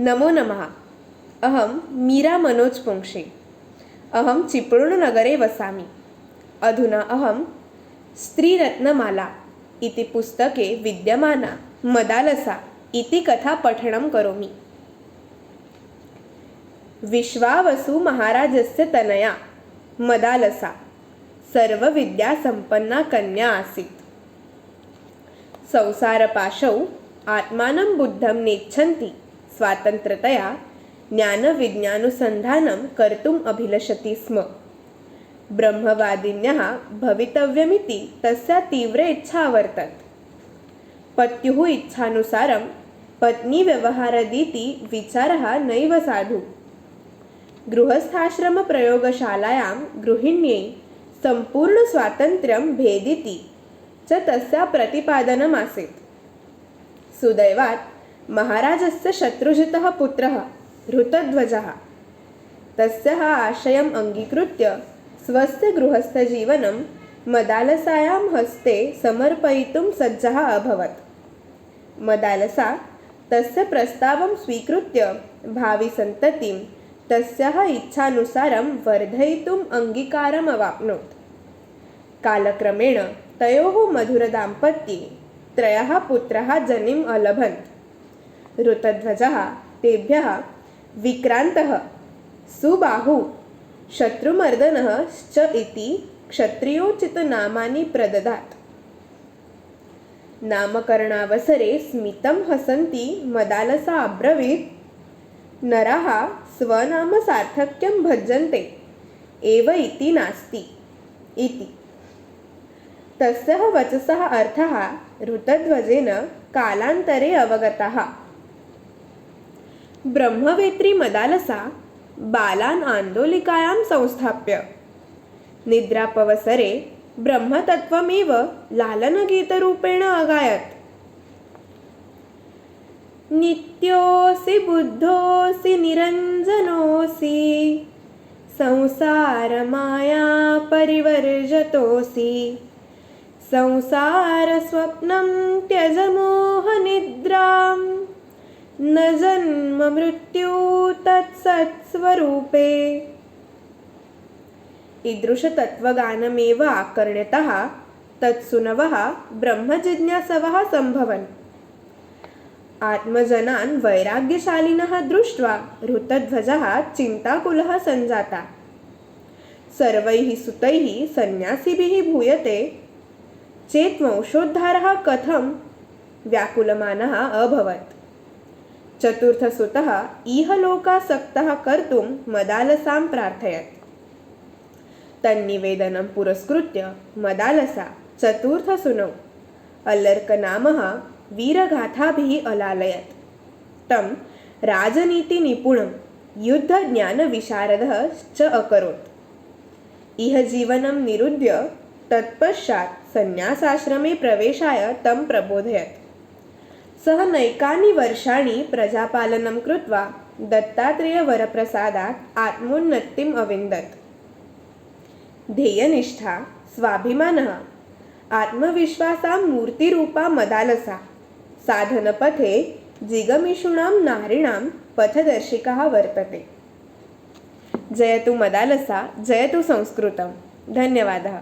नमो नमः। अहं मीरा मनोज पुंक्षे। अहं चिपळूणनगरे वसामि। अधुना अहं स्त्रीरत्नमाला इति पुस्तके विद्यमाना मदालसा इति कथा पठनं करोमि। विश्वावसुमहाराजस्य तनया मदालसा। सर्वविद्यासम्पन्ना कन्या आसीत्। संसारपाशौ आत्मानं बुद्धं नेच्छन्ति। स्वातन्त्र्यतया ज्ञानविज्ञानुसन्धानं कर्तुम् अभिलषति स्म। ब्रह्मवादिन्यः भवितव्यमिति तस्या तीव्र इच्छा अवर्तत पत्युः इच्छानुसारं पत्नीव्यवहारदिति विचारः नैव साधु। गृहस्थाश्रमप्रयोगशालायां गृहिण्यै सम्पूर्णस्वातन्त्र्यं भेदिति च तस्या प्रतिपादनमासीत्। सुदैवात् महाराजस्य शत्रुजितः पुत्रः ऋतध्वजः। तस्याः आशयम् अङ्गीकृत्य स्वस्य गृहस्थजीवनं मदालसायां हस्ते समर्पयितुं सज्जः अभवत्। मदालसा तस्य प्रस्तावं स्वीकृत्य भाविसन्ततिं तस्याः इच्छानुसारं वर्धयितुम् अङ्गीकारम् अवाप्नोत्। कालक्रमेण तयोः मधुरदाम्पत्ये त्रयः पुत्राः जनिम् अलभन्त। ऋतध्वजः तेभ्यः विक्रान्तः सुबाहु शत्रुमर्दनः च इति क्षत्रियोचितनामानि प्रददात्। नामकरणावसरे स्मितं हसन्ती मदालसा अब्रवीत्। नराः स्वनामसार्थक्यं भजन्ते एव इति नास्ति इति। तस्याः वचसः अर्थः ऋतध्वजेन कालान्तरे अवगतः। ब्रह्मवेत्री मदालसा बालान् आन्दोलिकायां संस्थाप्य। निद्रापवसरे ब्रह्मतत्त्वमेव लालनगीतरूपेण अगायत्। नित्योऽसि बुद्धोऽसि निरञ्जनोऽसि संसारमाया परिवर्जतोऽसि संसारस्वप्नं त्यजमोहनिद्रा। न जन्म मृत्यु तत्सत्स्वरूपे ईदृशतत्त्वगानमेव आकर्ण्यतः तत्सुनवः ब्रह्मजिज्ञासवः सम्भवन् आत्मजनान् वैराग्यशालिनः दृष्ट्वा ऋतध्वजः चिन्ताकुलः सञ्जाता सर्वैः सुतैः सन्न्यासिभिः भूयते. चेत् वंशोद्धारः कथं? व्याकुलमानः अभवत्. चतुर्थसुतः इहलोकासक्तः कर्तुं मदालसां प्रार्थयत्। तन्निवेदनं पुरस्कृत्य मदालसा चतुर्थसुनौ अल्लर्कनामः वीरगाथाभिः अलालयत्। तं राजनीतिनिपुणं युद्धज्ञानविशारदः च अकरोत्। इह जीवनं निरुद्य तत्पश्चात् सन्न्यासाश्रमे प्रवेशाय तं प्रबोधयत्। सः नैकानि वर्षाणि प्रजापालनं कृत्वा दत्तात्रेयवरप्रसादात् आत्मोन्नतिम् अविन्दत्। ध्येयनिष्ठा स्वाभिमानः आत्मविश्वासां मूर्तिरूपा मदालसा साधनपथे जिगमिषूणां नारीणां पथदर्शिकः वर्तते। जयतु मदालसा जयतु संस्कृतं धन्यवादः।